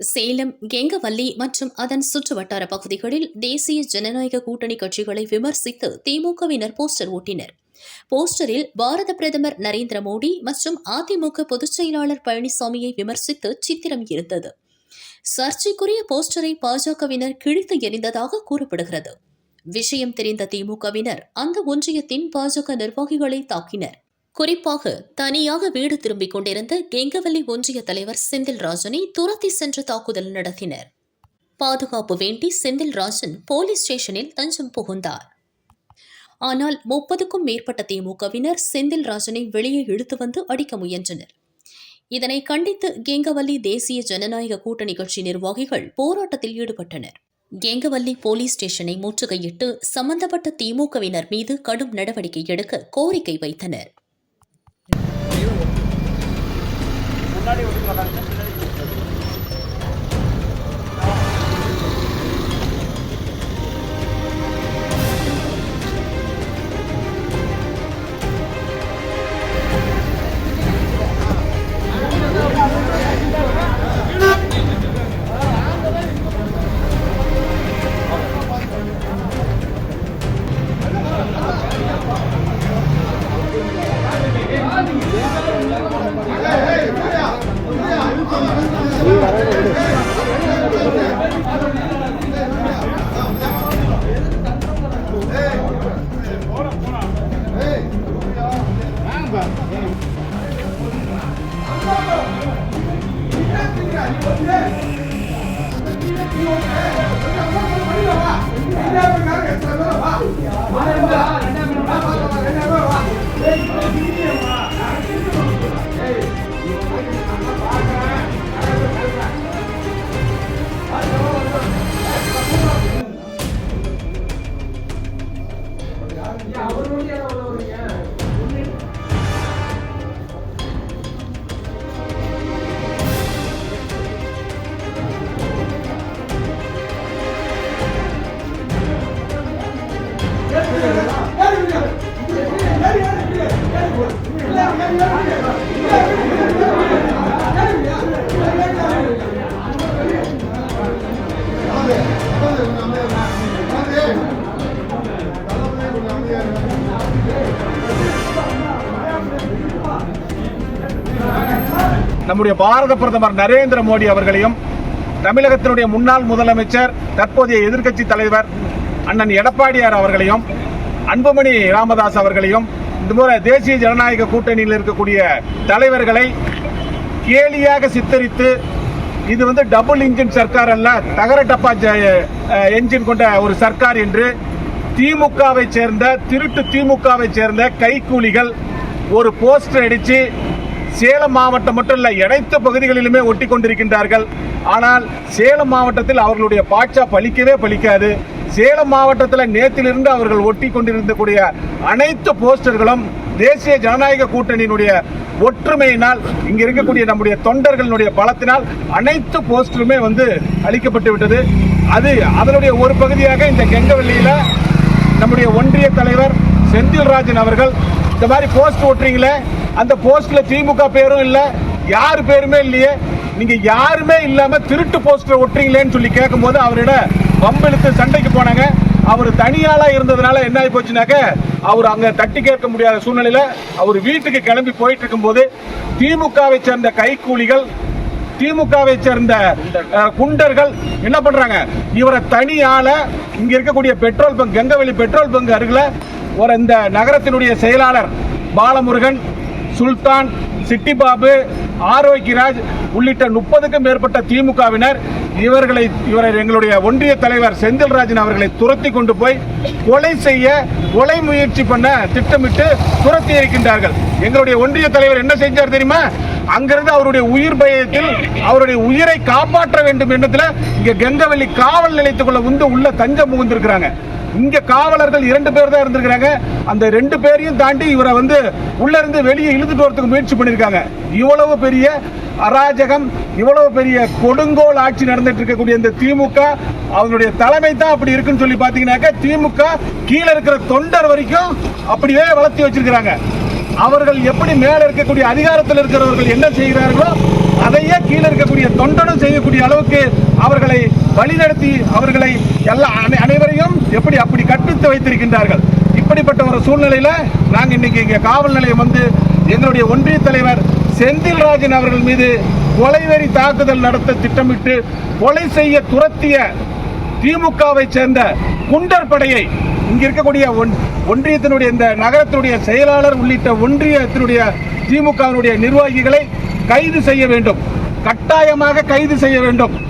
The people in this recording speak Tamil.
சேலம் கெங்கவல்லி மற்றும் அதன் சுற்றுவட்டார பகுதிகளில் தேசிய ஜனநாயக கூட்டணி கட்சிகளை விமர்சித்து திமுகவினர் போஸ்டர் ஓட்டினர். போஸ்டரில் பாரத பிரதமர் நரேந்திர மோடி மற்றும் அதிமுக பொதுச் செயலாளர் பழனிசாமியை விமர்சித்து சித்திரம் இருந்தது. சர்ச்சைக்குரிய போஸ்டரை பாஜகவினர் கிழித்து எறிந்ததாக கூறப்படுகிறது. விஷயம் தெரிந்த திமுகவினர் அந்த ஒன்றியத்தின் பாஜக நிர்வாகிகளை தாக்கினர். குறிப்பாக தனியாக வீடு திரும்பிக் கொண்டிருந்த கெங்கவல்லி ஒன்றிய தலைவர் செந்தில் ராஜனை துரத்தி சென்று தாக்குதல் நடத்தினர். பாதுகாப்பு வேண்டி செந்தில் ராஜன் போலீஸ் ஸ்டேஷனில் தஞ்சம் புகுந்தார். ஆனால் முப்பதுக்கும் மேற்பட்ட திமுகவினர் செந்தில் ராஜனை வெளியே இழுத்து வந்து அடிக்க முயன்றனர். இதனை கண்டித்து கெங்கவல்லி தேசிய ஜனநாயக கூட்டணி கட்சி நிர்வாகிகள் போராட்டத்தில் ஈடுபட்டனர். கெங்கவல்லி போலீஸ் ஸ்டேஷனை முற்றுகையிட்டு சம்பந்தப்பட்ட திமுகவினர் மீது கடும் நடவடிக்கை எடுக்க கோரிக்கை வைத்தனர். 何をしてくださるんですか பின்னாடி நம்முடைய பாரத பிரதமர் நரேந்திர மோடி அவர்களையும் தமிழகத்தினுடைய முன்னாள் முதலமைச்சர் தற்போதைய எதிர்க்கட்சி தலைவர் அண்ணன் எடப்பாடியார் அவர்களையும் அன்புமணி ராமதாஸ் அவர்களையும் இந்த முறை தேசிய ஜனநாயக கூட்டணியில் இருக்கக்கூடிய தலைவர்களை கேலியாக சித்தரித்து இது வந்து டபுள் இன்ஜின் சர்க்கார் அல்ல தகர டப்பா என்ஜின் கொண்ட ஒரு சர்க்கார் என்று திமுகவை சேர்ந்த திருட்டு திமுகவை சேர்ந்த கைக்கூலிகள் ஒரு போஸ்டர் அடிச்சு சேலம் மாவட்டம் மட்டும் இல்லை அனைத்து பகுதிகளிலுமே ஒட்டி கொண்டிருக்கின்றார்கள் ஆனால் சேலம் மாவட்டத்தில் அவர்களுடைய பாட்சா பலிக்கவே பலிக்காது. சேலம் மாவட்டத்தில் நேற்றிலிருந்து அவர்கள் ஒட்டி கொண்டிருந்தக்கூடிய அனைத்து போஸ்டர்களும் தேசிய ஜனநாயக கூட்டணியினுடைய ஒற்றுமையினால் இங்க இருக்கக்கூடிய நம்முடைய தொண்டர்களுடைய பலத்தினால் அனைத்து போஸ்டருமே வந்து அளிக்கப்பட்டு விட்டது. அது அதனுடைய ஒரு பகுதியாக இந்த கெங்கவல்லியில நம்முடைய ஒன்றிய தலைவர் செந்தில்ராஜன் அவர்கள் இந்த மாதிரி போஸ்ட் ஓட்டுறீங்களே அந்த போஸ்ட்ல திமுக பேரும் இல்லை யார் பேருமே இல்லையே. நீங்க யாருமே இல்லாம திருட்டு போஸ்டர் ஒட்டுறீங்களேன்னு சொல்லி கேட்கும்போது அவரிட வம்பிழுத்து சண்டைக்கு போனாங்க. அவர் தனியாளா இருந்ததுனால என்ன ஆகி போச்சுனாக்க அவர் அங்க தட்டி கேட்க முடியாத சூழ்நிலையில அவர் வீட்டுக்கு கிளம்பி போயிட்டு இருக்கும்போது திமுகவை சேர்ந்த கைக்கூலிகள் திமுகவை சேர்ந்த குண்டர்கள் என்ன பண்றாங்க? இவரை தனியால இங்க இருக்கக்கூடிய petrol bunk Kangaveli petrol bunk அருகில் ஒரு இந்த நகரத்தினுடைய செயலாளர் பாலமுருகன் சுல்தான் சிட்டிபாபு ஆரோக்கியராஜ் உள்ளிட்ட முப்பதுக்கும் மேற்பட்ட திமுகவினர் இவர்களை இவரை எங்களுடைய ஒன்றிய தலைவர் செந்தில்ராஜன் அவர்களை துரத்தி கொண்டு போய் கொலை செய்ய கொலை முயற்சி பண்ண திட்டமிட்டு துரத்தி இருக்கின்றார்கள் எங்களுடைய ஒன்றிய தலைவர் என்ன செஞ்சார் தெரியுமா? அங்கிருந்து அவருடைய உயிர் பயத்தில் அவருடைய உயிரை காப்பாற்ற வேண்டும் எண்ணத்துல இங்க கங்கவல்லி காவல் நிலையத்துக்குள்ள வந்து உள்ள தஞ்சம் புகுந்திருக்கிறாங்க. இங்க காவலர்கள் இரண்டு பேர் தான் இருந்திருக்கிறாங்க. அந்த ரெண்டு பேரையும் தாண்டி இவரை வந்து உள்ள இருந்து வெளியே இழுத்துட்டு வரதுக்கு முயற்சி பண்ணிருக்காங்க. இவ்வளவு பெரிய அராஜகம் இவ்வளவு பெரிய கொடுங்கோல் ஆட்சி நடந்துட்டு இருக்கக்கூடிய இந்த திமுக அவங்களுடைய தலைமை தான் அப்படி இருக்குன்னு சொல்லி பாத்தீங்கன்னாக்க திமுக கீழே இருக்கிற தொண்டர் வரைக்கும் அப்படியே வளர்த்தி வச்சிருக்கிறாங்க. அவர்கள் எப்படி மேல இருக்கக்கூடிய அதிகாரத்தில் இருக்கிறவர்கள் என்ன செய்கிறார்களோ அதையே கீழே இருக்கக்கூடிய தொண்டனும் செய்யக்கூடிய அளவுக்கு அவர்களை வழிநடத்தி அவர்களை எல்லா அனை- அனைவரையும் எப்படி அப்படி கற்பித்து வைத்திருக்கின்றார்கள். இப்படிப்பட்ட ஒரு சூழ்நிலையில நாங்கள் இன்னைக்கு இங்க காவல் நிலையம் வந்து எங்களுடைய ஒன்றிய தலைவர் செந்தில்ராஜன் அவர்கள் மீது கொலைவெறி தாக்குதல் நடத்த திட்டமிட்டு கொலை செய்ய துரத்திய திமுகவை சேர்ந்த குண்டர் படையை இங்க இருக்கக்கூடிய ஒன்- ஒன்றியத்தினுடைய இந்த நகரத்தினுடைய செயலாளர் உள்ளிட்ட ஒன்றியத்தினுடைய திமுகவினுடைய நிர்வாகிகளை கைது செய்ய வேண்டும். கட்டாயமாக கைது செய்ய வேண்டும்.